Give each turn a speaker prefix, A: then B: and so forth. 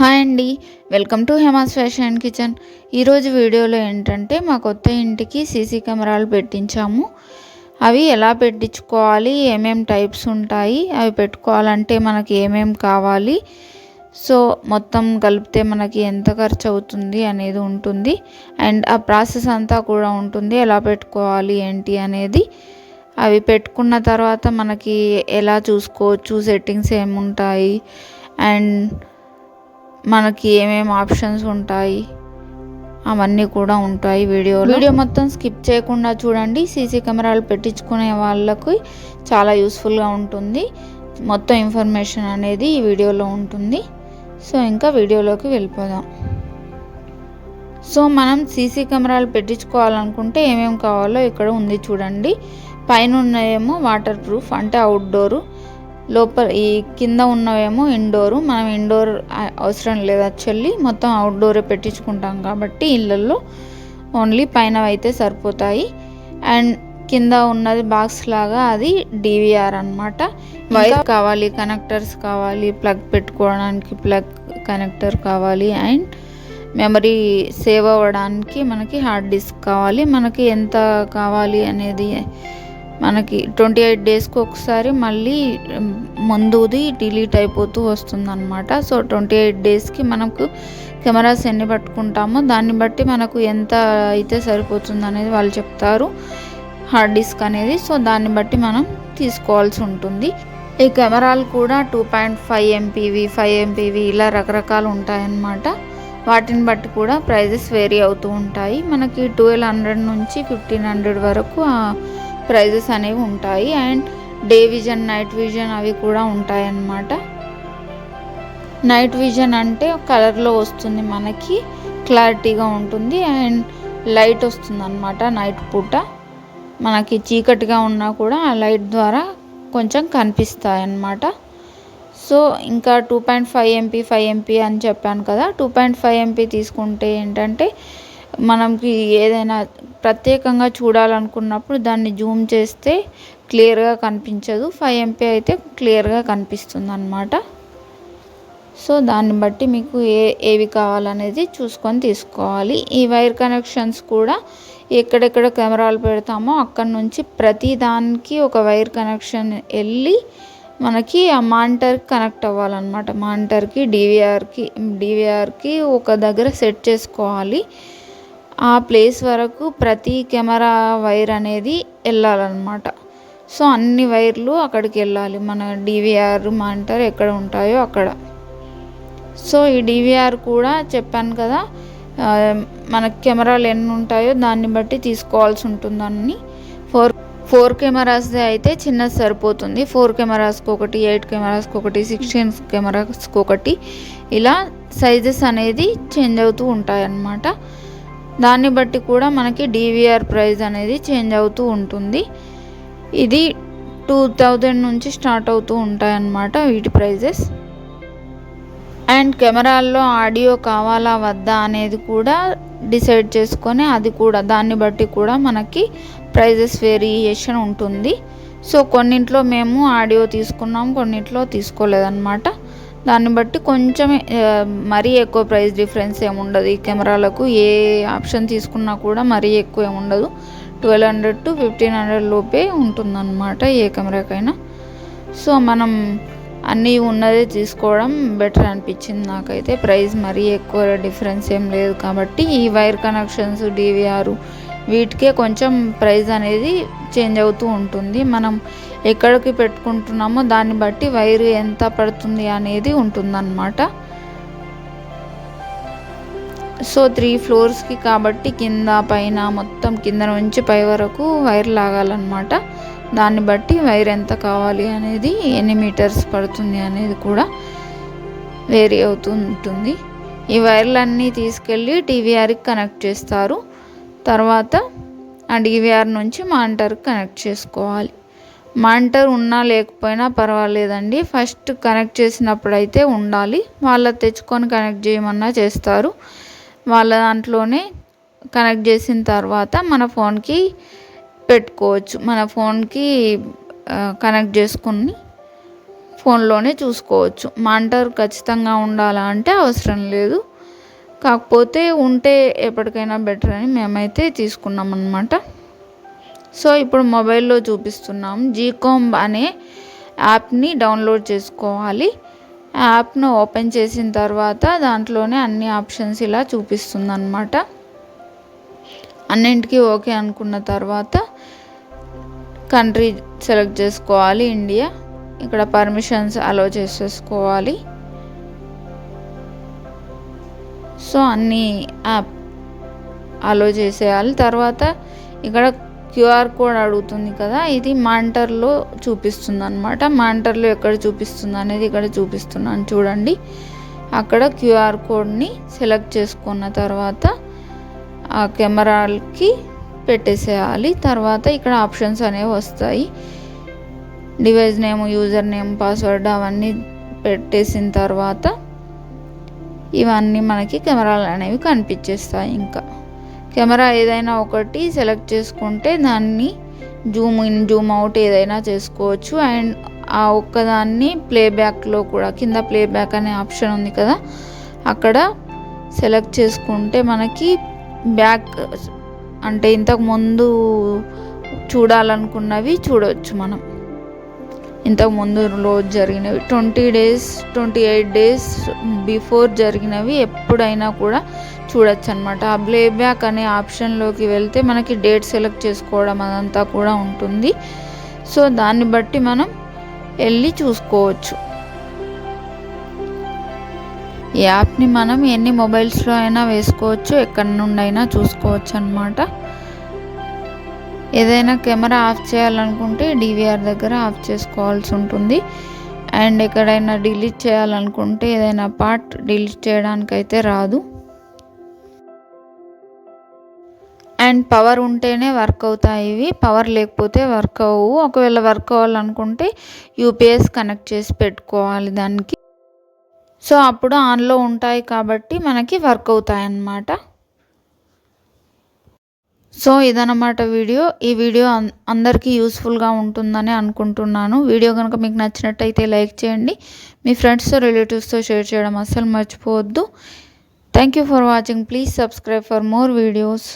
A: Hi అండి. Welcome to Hema's fashion kitchen. ఈరోజు వీడియోలో ఏంటంటే మా కొత్త ఇంటికి సీసీ కెమెరాలు పెట్టించాము. అవి ఎలా పెట్టించుకోవాలి? ఏమేం టైప్స్ ఉంటాయి? అవి పెట్టుకోవాలంటే మనకి ఏమేం కావాలి? సో మొత్తం కలిపితే మనకి ఎంత ఖర్చు అవుతుంది అనేది ఉంటుంది. అండ్ ఆ ప్రాసెస్ అంతా కూడా ఉంటుంది. ఎలా పెట్టుకోవాలి? ఏంటి? అనేది అవి పెట్టుకున్న తర్వాత మనకి ఎలా చూసుకోవచ్చు? సెట్టింగ్స్ ఏముంటాయి? అండ్ మనకి ఏమేమి ఆప్షన్స్ ఉంటాయి? అవన్నీ కూడా ఉంటాయి వీడియో వీడియో మొత్తం స్కిప్ చేయకుండా చూడండి. సీసీ కెమెరాలు పెట్టించుకునే వాళ్ళకి చాలా యూస్ఫుల్గా ఉంటుంది. మొత్తం ఇన్ఫర్మేషన్ అనేది ఈ వీడియోలో ఉంటుంది. సో ఇంకా వీడియోలోకి వెళ్ళిపోదాం. సో మనం సీసీ కెమెరాలు పెట్టించుకోవాలనుకుంటే ఏమేమి కావాలో ఇక్కడ ఉంది చూడండి. పైన ఉన్నవేమో వాటర్ ప్రూఫ్ అంటే అవుట్డోరు లోపల ఈ కింద ఉన్నవేమో ఇండోరు. మనం ఇండోర్ అవసరం లేదు యాక్చువల్లీ. మొత్తం అవుట్డోరే పెట్టించుకుంటాం కాబట్టి ఇళ్ళల్లో ఓన్లీ పైన అయితే సరిపోతాయి. అండ్ కింద ఉన్నది బాక్స్ లాగా అది డివిఆర్ అనమాట వైర్ కావాలి కనెక్టర్స్ కావాలి ప్లగ్ పెట్టుకోవడానికి ప్లగ్ కనెక్టర్ కావాలి. అండ్ మెమరీ సేవ్ అవ్వడానికి మనకి హార్డ్ డిస్క్ కావాలి. మనకి ఎంత కావాలి అనేది మనకి ట్వంటీ ఎయిట్ డేస్కి ఒకసారి మళ్ళీ ముందుది డిలీట్ అయిపోతూ వస్తుందన్నమాట. సో ట్వంటీ ఎయిట్ డేస్కి మనకు కెమెరాస్ ఎన్ని పట్టుకుంటామో దాన్ని బట్టి మనకు ఎంత అయితే సరిపోతుంది అనేది వాళ్ళు చెప్తారు. హార్డ్ డిస్క్ అనేది సో దాన్ని బట్టి మనం తీసుకోవాల్సి ఉంటుంది. ఈ కెమెరాలు కూడా టూ పాయింట్ ఫైవ్ ఎంపీవి ఫైవ్ ఎంపీవి ఇలా రకరకాలు ఉంటాయన్నమాట. వాటిని బట్టి కూడా ప్రైజెస్ వేరీ అవుతూ ఉంటాయి. మనకి ట్వెల్వ్ హండ్రెడ్ నుంచి ఫిఫ్టీన్ హండ్రెడ్ వరకు ప్రైజెస్ అనేవి ఉంటాయి. And day vision night vision అవి కూడా ఉంటాయి అన్నమాట నైట్ విజన్ అంటే కలర్లో వస్తుంది మనకి క్లారిటీగా ఉంటుంది. అండ్ లైట్ వస్తుంది అనమాట నైట్ పూట. మనకి చీకటిగా ఉన్నా కూడా ఆ లైట్ ద్వారా కొంచెం కనిపిస్తాయి అన్నమాట సో ఇంకా two point five MP five MP అని చెప్పాను కదా టూ పాయింట్ ఫైవ్ ఎంపీ తీసుకుంటే ఏంటంటే మనకి ఏదైనా ప్రత్యేకంగా చూడాలనుకున్నప్పుడు దాన్ని జూమ్ చేస్తే క్లియర్గా కనిపించదు. ఫైవ్ ఎంపీ అయితే క్లియర్గా కనిపిస్తుంది అనమాట సో దాన్ని బట్టి మీకు ఏ ఏవి కావాలనేది చూసుకొని తీసుకోవాలి. ఈ వైర్ కనెక్షన్స్ కూడా ఎక్కడెక్కడ కెమెరాలు పెడతామో అక్కడ నుంచి ప్రతి దానికి ఒక వైర్ కనెక్షన్ వెళ్ళి మనకి ఆ మానిటర్కి కనెక్ట్ అవ్వాలన్నమాట. మానిటర్కి డివిఆర్కి డివిఆర్కి ఒక దగ్గర సెట్ చేసుకోవాలి. ఆ ప్లేస్ వరకు ప్రతి కెమెరా వైర్ అనేది వెళ్ళాలన్నమాట. సో అన్ని వైర్లు అక్కడికి వెళ్ళాలి. మన డివిఆర్ మానిటర్ ఎక్కడ ఉంటాయో అక్కడ. సో ఈ డివిఆర్ కూడా చెప్పాను కదా మన కెమెరాలు ఎన్ని ఉంటాయో దాన్ని బట్టి తీసుకోవాల్సి ఉంటుందని. ఫోర్ ఫోర్ కెమెరాస్ది అయితే చిన్నది సరిపోతుంది. ఫోర్ కెమెరాస్కి ఒకటి ఎయిట్ కెమెరాస్కి ఒకటి సిక్స్టీన్ కెమెరాస్కి ఒకటి. ఇలా సైజెస్ అనేది చేంజ్ అవుతూ ఉంటాయన్నమాట. దాన్ని బట్టి కూడా మనకి డివిఆర్ ప్రైస్ అనేది చేంజ్ అవుతూ ఉంటుంది. ఇది టూ థౌజండ్ నుంచి స్టార్ట్ అవుతూ ఉంటాయన్నమాట వీటి ప్రైజెస్. అండ్ కెమెరాల్లో ఆడియో కావాలా వద్దా అనేది కూడా డిసైడ్ చేసుకొని అది కూడా దాన్ని బట్టి కూడా మనకి ప్రైజెస్ వేరియేషన్ ఉంటుంది. సో కొన్నింట్లో మేము ఆడియో తీసుకున్నాం కొన్నింట్లో తీసుకోలేదన్నమాట. దాన్ని బట్టి కొంచెం మరీ ఎక్కువ ప్రైస్ డిఫరెన్స్ ఏముండదు. ఈ కెమెరాలకు ఏ ఆప్షన్ తీసుకున్నా కూడా మరీ ఎక్కువ ఏముండదు. Twelve hundred to fifteen hundred లోపే ఉంటుందన్నమాట ఏ కెమెరాకైనా. సో మనం అన్నీ ఉన్నదే తీసుకోవడం బెటర్ అనిపించింది నాకైతే. ప్రైస్ మరీ ఎక్కువ డిఫరెన్స్ ఏం లేదు కాబట్టి ఈ వైర్ కనెక్షన్స్ డివిఆర్ వీటికే కొంచెం ప్రైస్ అనేది చేంజ్ అవుతూ ఉంటుంది. మనం ఎక్కడికి పెట్టుకుంటున్నామో దాన్ని బట్టి వైర్ ఎంత పడుతుంది అనేది ఉంటుందన్నమాట. సో త్రీ ఫ్లోర్స్కి కాబట్టి కింద పైన మొత్తం కింద నుంచి పై వరకు వైర్ లాగాలన్నమాట. దాన్ని బట్టి వైర్ ఎంత కావాలి అనేది ఎన్ని మీటర్స్ పడుతుంది అనేది కూడా వేరీ అవుతూ ఉంటుంది. ఈ వైర్లన్నీ తీసుకెళ్ళి టీవీఆర్కి కనెక్ట్ చేస్తారు. తర్వాత ఆ డివిఆర్ నుంచి మానిటర్కి కనెక్ట్ చేసుకోవాలి. మానిటర్ ఉన్నా లేకపోయినా పర్వాలేదండి. ఫస్ట్ కనెక్ట్ చేసినప్పుడు అయితే ఉండాలి. వాళ్ళ తెచ్చుకొని కనెక్ట్ చేయమన్నా చేస్తారు. వాళ్ళ దాంట్లోనే కనెక్ట్ చేసిన తర్వాత మన ఫోన్కి పెట్టుకోవచ్చు. మన ఫోన్కి కనెక్ట్ చేసుకుని ఫోన్లోనే చూసుకోవచ్చు. మానిటర్ ఖచ్చితంగా ఉండాలా అంటే అవసరం లేదు. కాకపోతే ఉంటే ఎప్పటికైనా బెటర్ అని మేమైతే తీసుకున్నాం అనమాట సో ఇప్పుడు మొబైల్లో చూపిస్తున్నాం. జీకామ్ అనే యాప్ని డౌన్లోడ్ చేసుకోవాలి. యాప్ను ఓపెన్ చేసిన తర్వాత దాంట్లోనే అన్ని ఆప్షన్స్ ఇలా చూపిస్తుంది అనమాట అన్నింటికి ఓకే అనుకున్న తర్వాత కంట్రీ సెలెక్ట్ చేసుకోవాలి. ఇండియా. ఇక్కడ పర్మిషన్స్ అలో చేసేసుకోవాలి. సో అన్నీ యాప్ అలో చేసేయాలి. తర్వాత ఇక్కడ క్యూఆర్ కోడ్ అడుగుతుంది కదా ఇది మాంటర్లో చూపిస్తుంది అనమాట మాంటర్లో ఎక్కడ చూపిస్తుంది అనేది ఇక్కడ చూపిస్తున్నాను చూడండి. అక్కడ క్యూఆర్ కోడ్ని సెలెక్ట్ చేసుకున్న తర్వాత ఆ కెమెరాకి పెట్టేసేయాలి. తర్వాత ఇక్కడ ఆప్షన్స్ అనేవి వస్తాయి. Device name user name password అవన్నీ పెట్టేసిన తర్వాత ఇవన్నీ మనకి కెమెరాలు అనేవి కనిపించేస్తాయి ఇంకా. కెమెరా ఏదైనా ఒకటి సెలెక్ట్ చేసుకుంటే దాన్ని జూమ్ ఇన్ జూమ్ అవుట్ ఏదైనా చేసుకోవచ్చు. అండ్ ఆ ఒక్కదాన్ని ప్లేబ్యాక్లో కూడా కింద ప్లేబ్యాక్ అనే ఆప్షన్ ఉంది కదా అక్కడ సెలెక్ట్ చేసుకుంటే మనకి బ్యాక్ అంటే ఇంతకు ముందు చూడాలనుకున్నవి చూడవచ్చు మనం. ఇంతకు ముందు రోజు జరిగినవి. Twenty days twenty eight days before జరిగినవి ఎప్పుడైనా కూడా చూడొచ్చు అనమాట ఆ బ్యాక్ అనే ఆప్షన్లోకి వెళ్తే మనకి డేట్ సెలెక్ట్ చేసుకోవడం అదంతా కూడా ఉంటుంది. సో దాన్ని బట్టి మనం వెళ్ళి చూసుకోవచ్చు. ఈ యాప్ని మనం ఎన్ని మొబైల్స్లో అయినా వేసుకోవచ్చు ఎక్కడి నుండి అయినా చూసుకోవచ్చు అనమాట ఏదైనా కెమెరా ఆఫ్ చేయాలనుకుంటే డివిఆర్ దగ్గర ఆఫ్ చేసుకోవాల్సి ఉంటుంది. అండ్ ఎక్కడైనా డిలీట్ చేయాలనుకుంటే ఏదైనా పార్ట్ డిలీట్ చేయడానికైతే రాదు. అండ్ పవర్ ఉంటేనే వర్క్ అవుతాయి ఇవి. పవర్ లేకపోతే వర్క్ అవ్వవు ఒకవేళ వర్క్ అవ్వాలనుకుంటే యూపీఎస్ కనెక్ట్ చేసి పెట్టుకోవాలి దానికి. సో అప్పుడు ఆన్లో ఉంటాయి కాబట్టి మనకి వర్క్ అవుతాయి అన్నమాట సో ఇదన్నమాట వీడియో. ఈ వీడియో అందరికీ యూస్ఫుల్గా ఉంటుందని అనుకుంటున్నాను. వీడియో కనుక మీకు నచ్చినట్టయితే లైక్ చేయండి. మీ ఫ్రెండ్స్తో రిలేటివ్స్తో షేర్ చేయడం అస్సలు మర్చిపోవద్దు. Thank you for watching. Please subscribe for more videos.